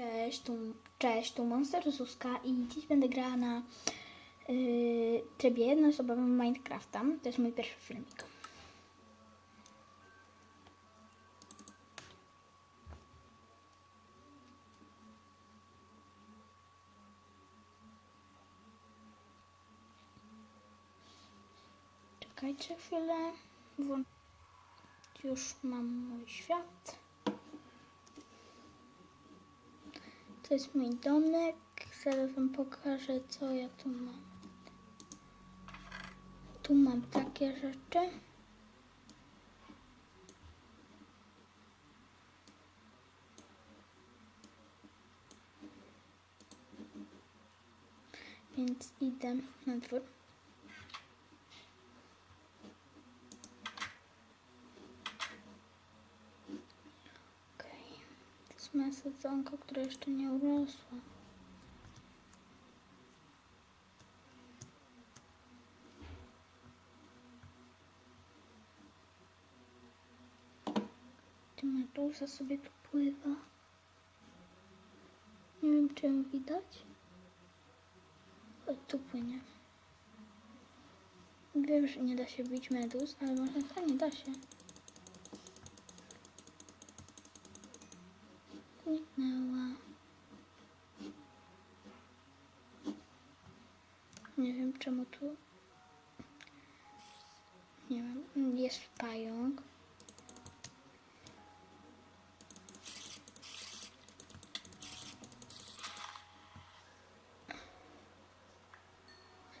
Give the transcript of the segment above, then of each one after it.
Cześć, tu, cześć, tu Monster Zuzka i dziś będę grała na yy, trybie jednoosobowym Minecrafta. To jest mój pierwszy filmik. Czekajcie chwilę. Włą- Już mam mój świat. To jest mój domek. Zaraz wam pokażę, co ja tu mam. Tu mam takie rzeczy. Więc idę na dwór. Moja sadzonka, która jeszcze nie urosła. Ty meduza sobie tu pływa. Nie wiem, czy ją widać. O, tu płynie. Wiem, że nie da się bić meduz, ale może to nie da się. Zniknęła. Nie wiem czemu tu. Nie wiem, jest pająk.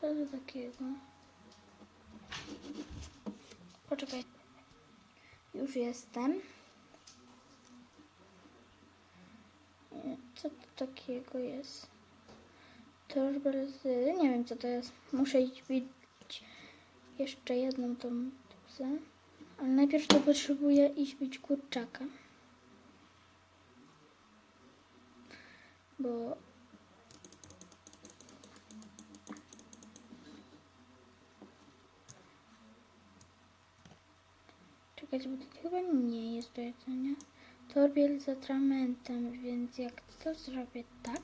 Co to takiego? Poczekaj. Już jestem. Nie, Co to takiego jest? Torzbelzy. Nie wiem co to jest. Muszę iść bić jeszcze jedną tą meduzę. Ale najpierw to potrzebuję iść bić kurczaka. Bo Czekać, bo to chyba nie jest do jedzenia. Torbiel z atramentem, więc jak to zrobię tak.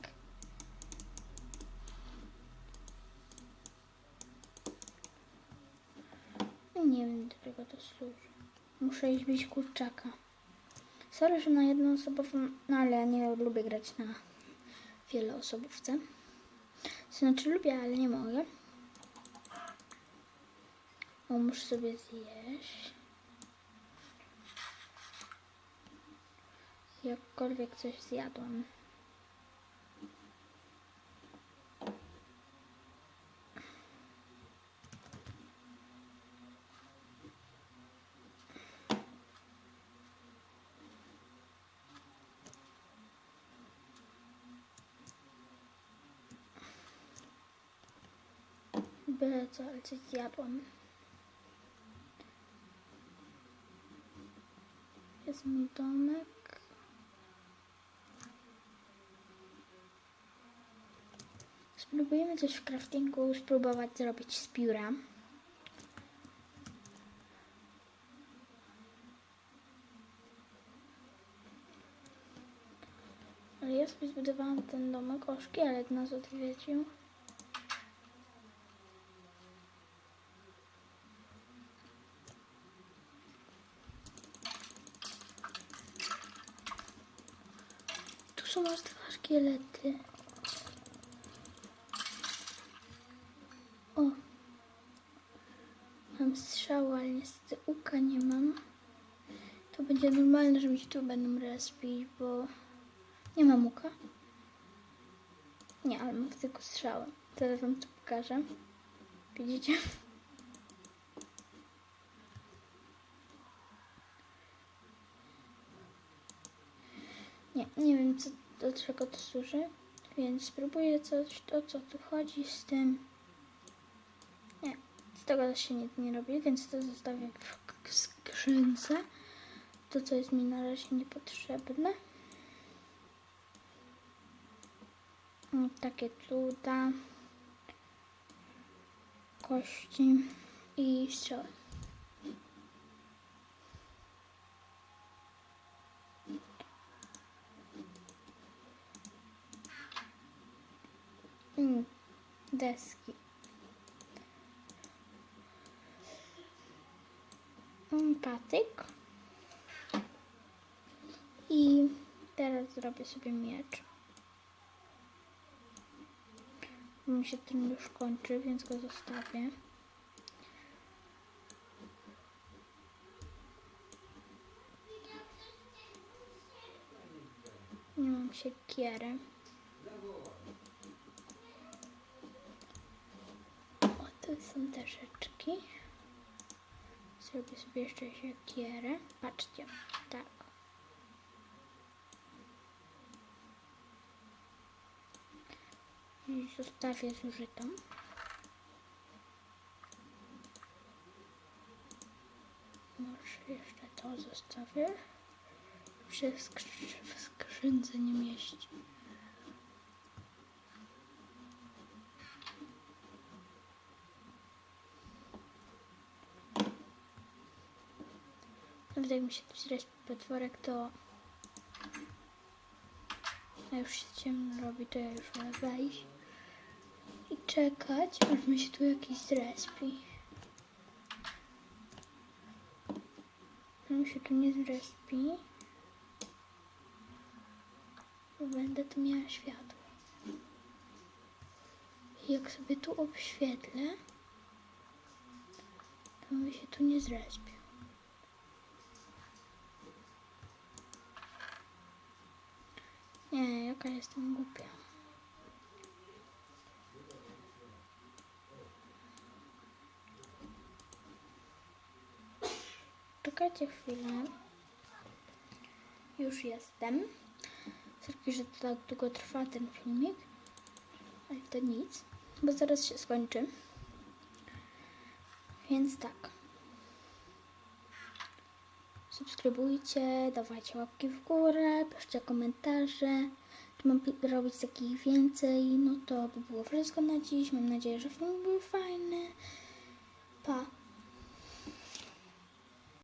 Nie wiem, do czego to służy. Muszę iść bić kurczaka. Sorry, że na jedną osobową, no ale ja nie lubię grać na wiele osobówce. Znaczy lubię, ale nie mogę. O, muszę sobie zjeść. Jakkolwiek coś zjadłam. Byle co, ale coś zjadłam. Jest mój domek. Spróbujemy coś w craftingu spróbować zrobić z pióra. Ale ja sobie zbudowałam ten domek o szkielet nas odwiedził. Tu są aż dwa szkielety. O! Mam strzał, ale niestety uka nie mam. To będzie normalne, że mi się tu będą respić, bo nie mam uka. Nie, ale mam tylko strzałę. Teraz wam to pokażę. Widzicie? Nie, nie wiem co, do czego to służy, więc spróbuję coś, o co tu chodzi z tym. Tego się nic nie robi, więc to zostawię w skrzynce. To, co jest mi na razie niepotrzebne. Mm, Takie cuda, kości i strzały. Mm, deski. Patyk. I teraz zrobię sobie miecz. Mi się ten już kończy, więc go zostawię. Nie mam siekiery. O, są te rzeczki. Zrobię sobie jeszcze siekierę. Patrzcie, tak. I zostawię zużytą. Może jeszcze to zostawię. Się w skrzy- w skrzynce nie mieści. Nawet jak mi się zrespił potworek, to a już się ciemno robi, to ja już wolę wejść i czekać, aż mi się tu jakiś zrespi. Mi się tu nie zrespi, to będę tu miała światło. I jak sobie tu obświetlę, to mi się tu nie zrespił. Nie, jaka jestem głupia. Czekajcie chwilę. Już jestem. Sorki, że to tak długo trwa ten filmik. Ale to nic, bo zaraz się skończy. Więc tak. Subskrybujcie, dawajcie łapki w górę, piszcie komentarze. Czy mam robić takich więcej? No to by było wszystko na dziś. Mam nadzieję, że film był fajny. Pa!